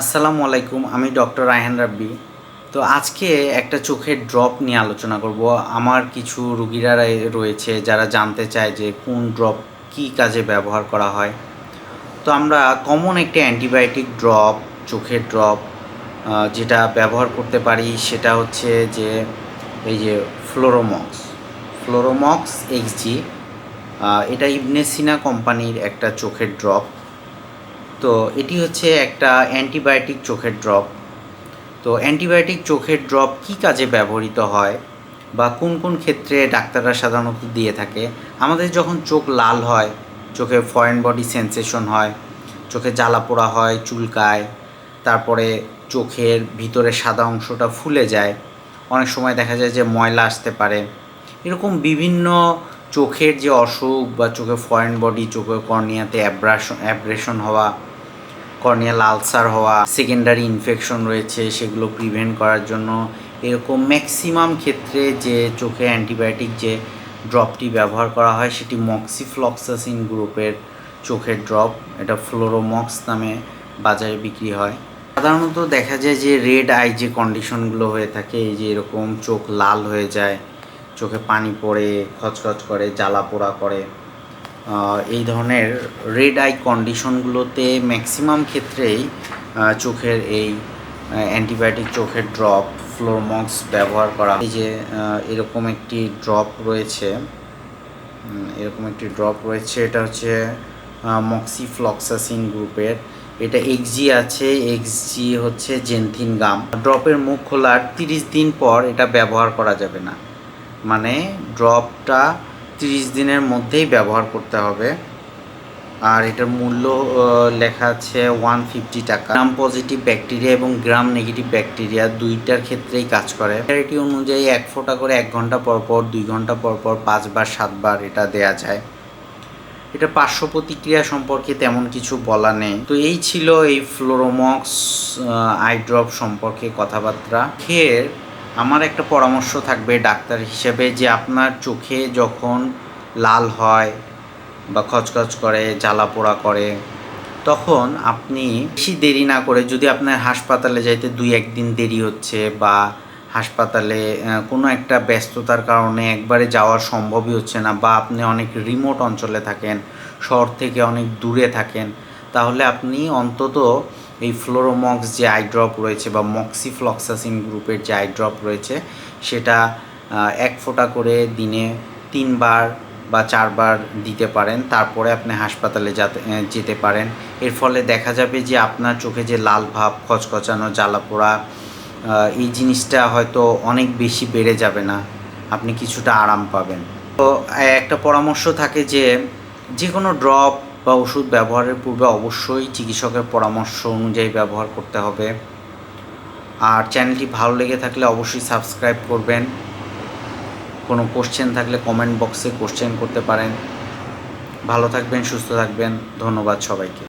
আসসালামু আলাইকুম, আমি ডক্টর রায়হান রাব্বি। তো আজকে একটা চোখের ড্রপ নিয়ে আলোচনা করব। আমার কিছু রুগীরা রয়েছে যারা জানতে চায় যে কোন ড্রপ কী কাজে ব্যবহার করা হয়। তো আমরা কমন একটা অ্যান্টিবায়োটিক ড্রপ, চোখের ড্রপ যেটা ব্যবহার করতে পারি সেটা হচ্ছে যে এই যে ফ্লোরোমক্স। ফ্লোরোমক্স এক্সজি এটা ইবনে সিনা কোম্পানির একটা চোখের ড্রপ। তো এটি হচ্ছে একটা অ্যান্টিবায়োটিক চোখের ড্রপ। তো অ্যান্টিবায়োটিক চোখের ড্রপ কী কাজে ব্যবহৃত হয় বা কোন কোন ক্ষেত্রে ডাক্তাররা সাধারণত দিয়ে থাকে? আমাদের যখন চোখ লাল হয়, চোখে ফরেন বডি সেন্সেশন হয়, চোখে জ্বালা পোড়া হয়, চুলকায়, তারপরে চোখের ভিতরে সাদা অংশটা ফুলে যায়, অনেক সময় দেখা যায় যে ময়লা আসতে পারে। এরকম বিভিন্ন চোখের যে অসুখ বা চোখে ফরেন বডি চোখের কর্নিয়াতে অ্যাব্রাশন অ্যাব্রেশন হওয়া, কর্নিয়াল আলসার হওয়া সেকেন্ডারি ইনফেকশন রয়েছে, সেগুলো প্রিভেন্ট করার জন্য এরকম ম্যাক্সিমাম ক্ষেত্রে যে চোখে অ্যান্টিবায়োটিক যে ড্রপটি ব্যবহার করা হয়, সেটি মক্সিফ্লক্সাসিন গ্রুপের চোখের ড্রপ এটা ফ্লোরোমক্স নামে বাজারে বিক্রি হয়। সাধারণত দেখা যায় যে রেড আই যে কন্ডিশনগুলো হয়ে থাকে, এই যে এরকম চোখ লাল হয়ে যায় চোখে পানি পড়ে, খচখচ করে জ্বালা পোড়া করে এই ধরনের রেড আই কন্ডিশনগুলোতে ম্যাক্সিমাম ক্ষেত্রেই চোখের এই অ্যান্টিবায়োটিক চোখের ড্রপ ফ্লোরমক্স ব্যবহার করা। এই যে এরকম একটি ড্রপ রয়েছে এরকম একটি ড্রপ রয়েছে, এটা হচ্ছে মক্সিফ্লক্সাসিন গ্রুপের এটা এক্সজি আছে এক্সজি হচ্ছে জেনথিন গাম ড্রপের মুখ খোলার তিরিশ দিন পর এটা ব্যবহার করা যাবে না। মানে ড্রপটা তিরিশ দিনের মধ্যেই ব্যবহার করতে হবে। আর এটার মূল্য লেখা আছে ওয়ান ফিফটি টাকা। গ্রাম পজিটিভ ব্যাকটেরিয়া এবং গ্রাম নেগেটিভ ব্যাকটেরিয়া দুইটার ক্ষেত্রেই কাজ করে। এটি অনুযায়ী এক ফোঁটা করে এক ঘণ্টা পর পর, দুই ঘণ্টা পর পর, পাঁচবার, সাতবার এটা দেয়া যায়। এটা পার্শ্ব প্রতিক্রিয়া সম্পর্কে তেমন কিছু বলা নেই। তো এই ছিল এই ফ্লোরোমক্স আই ড্রপ সম্পর্কে কথাবার্তা। খেয়ে আমার একটা পরামর্শ থাকবে ডাক্তার হিসেবে যে আপনার চোখে যখন লাল হয় বা খচখচ করে, জ্বালা পোড়া করে, তখন আপনি বেশি দেরি না করে যদি আপনার হাসপাতালে যাইতে দুই একদিন দেরি হচ্ছে বা হাসপাতালে কোনো একটা ব্যস্ততার কারণে একবারে যাওয়া সম্ভবই হচ্ছে না বা আপনি অনেক রিমোট অঞ্চলে থাকেন, শহর থেকে অনেক দূরে থাকেন, তাহলে আপনি অন্তত এই ফ্লোরোমক্স যে আই ড্রপ রয়েছে বা মক্সিফ্লক্সাসিন গ্রুপের যে আই ড্রপ রয়েছে, সেটা এক ফোঁটা করে দিনে তিনবার বা চারবার দিতে পারেন। তারপরে আপনি হাসপাতালে যাতে যেতে পারেন। এর ফলে দেখা যাবে যে আপনার চোখে যে লাল ভাব, খচখচানো জ্বালা পোড়া এই জিনিসটা হয়তো অনেক বেশি বেড়ে যাবে না। আপনি কিছুটা আরাম পাবেন। তো একটা পরামর্শ থাকে যে যে কোনো ড্রপ বা ওষুধ ব্যবহারের পূর্বে অবশ্যই চিকিৎসকের পরামর্শ অনুযায়ী ব্যবহার করতে হবে। আর চ্যানেলটি ভালো লেগে থাকলে অবশ্যই সাবস্ক্রাইব করবেন। কোনো কোশ্চেন থাকলে কমেন্ট বক্সে কোশ্চেন করতে পারেন। ভালো থাকবেন, সুস্থ থাকবেন। ধন্যবাদ সবাইকে।